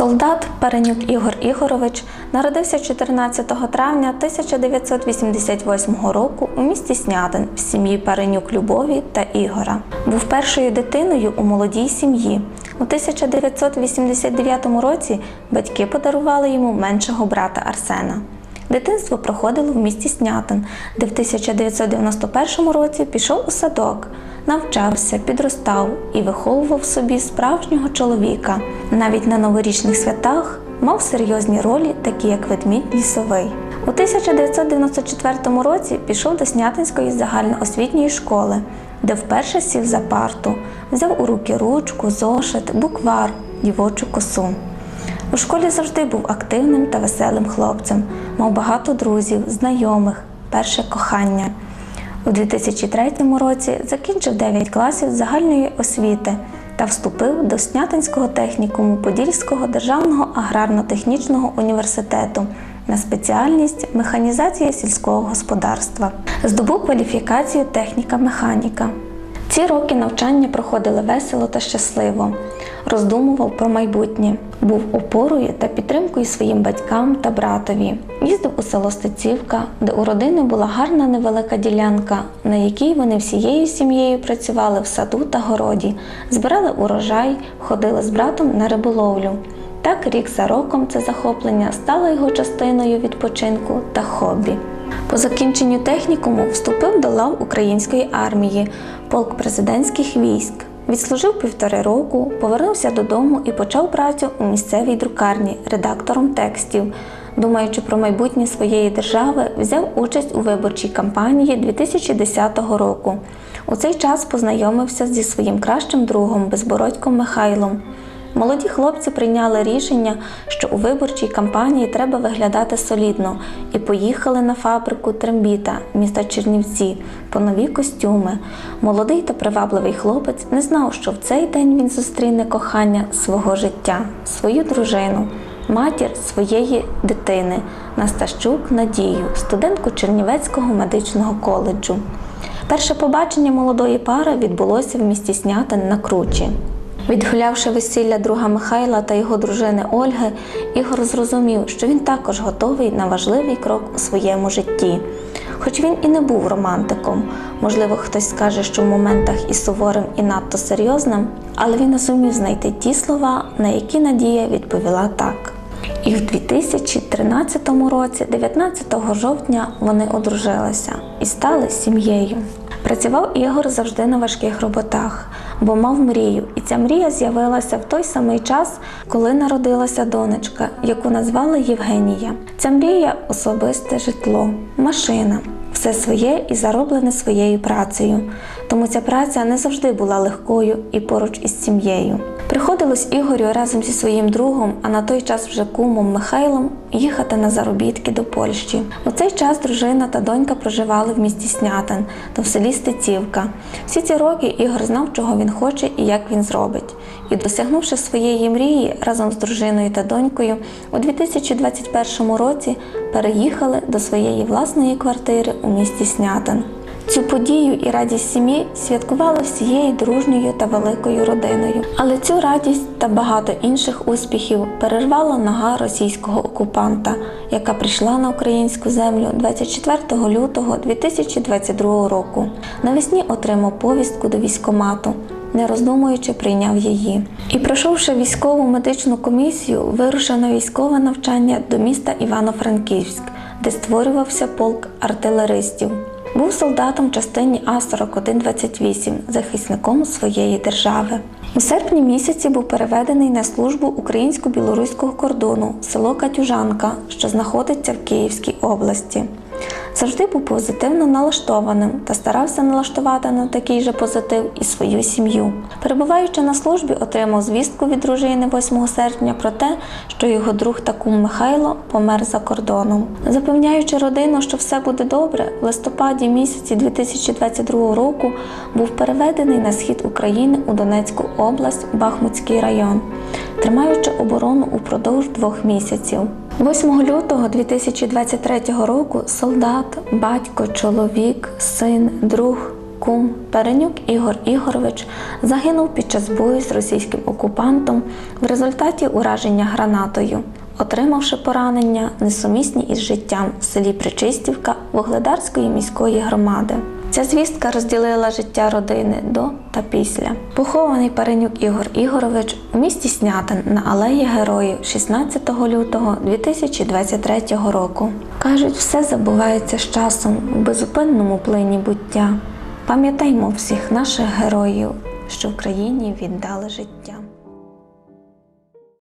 Солдат Перенюк Ігор Ігорович народився 14 травня 1988 року у місті Снятин в сім'ї Перенюк Любові та Ігора. Був першою дитиною у молодій сім'ї. У 1989 році батьки подарували йому меншого брата Арсена. Дитинство проходило в місті Снятин, де в 1991 році пішов у садок, навчався, підростав і виховував собі справжнього чоловіка. Навіть на новорічних святах мав серйозні ролі, такі як ведмідь лісовий. У 1994 році пішов до Снятинської загальноосвітньої школи, де вперше сів за парту, взяв у руки ручку, зошит, буквар, дівочу косу. У школі завжди був активним та веселим хлопцем, мав багато друзів, знайомих, перше кохання. У 2003 році закінчив 9 класів загальної освіти та вступив до Снятинського технікуму Подільського державного аграрно-технічного університету на спеціальність механізація сільського господарства. Здобув кваліфікацію техніка-механіка. Ці роки навчання проходили весело та щасливо. Роздумував про майбутнє, був опорою та підтримкою своїм батькам та братові. Їздив у село Стецівка, де у родини була гарна невелика ділянка, на якій вони всією сім'єю працювали в саду та городі, збирали урожай, ходили з братом на риболовлю. Так рік за роком це захоплення стало його частиною відпочинку та хобі. По закінченню технікуму вступив до лав української армії, полк президентських військ. Відслужив півтори року, повернувся додому і почав працю у місцевій друкарні редактором текстів. Думаючи про майбутнє своєї держави, взяв участь у виборчій кампанії 2010 року. У цей час познайомився зі своїм кращим другом Безбородьком Михайлом. Молоді хлопці прийняли рішення, що у виборчій кампанії треба виглядати солідно, і поїхали на фабрику Трембіта міста Чернівці по нові костюми. Молодий та привабливий хлопець не знав, що в цей день він зустріне кохання свого життя, свою дружину, матір своєї дитини Настащук Надію, студентку Чернівецького медичного коледжу. Перше побачення молодої пари відбулося в місті Снятин на Кручі. Відгулявши весілля друга Михайла та його дружини Ольги, Ігор зрозумів, що він також готовий на важливий крок у своєму житті. Хоч він і не був романтиком, можливо, хтось скаже, що в моментах і суворим, і надто серйозним, але він зумів знайти ті слова, на які Надія відповіла так. І в 2013 році, 19 жовтня, вони одружилися і стали сім'єю. Працював Ігор завжди на важких роботах, бо мав мрію, і ця мрія з'явилася в той самий час, коли народилася донечка, яку назвали Євгенія. Ця мрія особисте житло, машина, все своє і зароблене своєю працею. Тому ця праця не завжди була легкою і поруч із сім'єю. Приходилось Ігорю разом зі своїм другом, а на той час вже кумом Михайлом, їхати на заробітки до Польщі. У цей час дружина та донька проживали в місті Снятин та в селі Стецівка. Всі ці роки Ігор знав, чого він хоче і як він зробить. І досягнувши своєї мрії разом з дружиною та донькою, у 2021 році переїхали до своєї власної квартири у місті Снятин. Цю подію і радість сім'ї святкували всією дружньою та великою родиною. Але цю радість та багато інших успіхів перервала нога російського окупанта, яка прийшла на українську землю 24 лютого 2022 року. Навесні отримав повістку до військомату. Не роздумуючи, прийняв її. І пройшовши військову медичну комісію, вирушив на військове навчання до міста Івано-Франківськ, де створювався полк артилеристів. Був солдатом частині А-4128, захисником своєї держави. У серпні місяці був переведений на службу українсько-білоруського кордону село Катюжанка, що знаходиться в Київській області. Завжди був позитивно налаштованим та старався налаштувати на такий же позитив і свою сім'ю. Перебуваючи на службі, отримав звістку від дружини 8 серпня про те, що його друг та кум Михайло помер за кордоном. Запевняючи родину, що все буде добре, в листопаді місяці 2022 року був переведений на схід України у Донецьку область, Бахмутський район, тримаючи оборону упродовж двох місяців. 8 лютого 2023 року солдат, батько, чоловік, син, друг кум Перенюк Ігор Ігорович загинув під час бою з російським окупантом в результаті ураження гранатою, отримавши поранення несумісні із життям в селі Причистівка Вугледарської міської громади. Ця звістка розділила життя родини до та після. Похований Перенюк Ігор Ігорович у місті Снятин на алеї Героїв 16 лютого 2023 року. Кажуть, все забувається з часом у безупинному плині буття. Пам'ятаймо всіх наших героїв, що в країні віддали життя.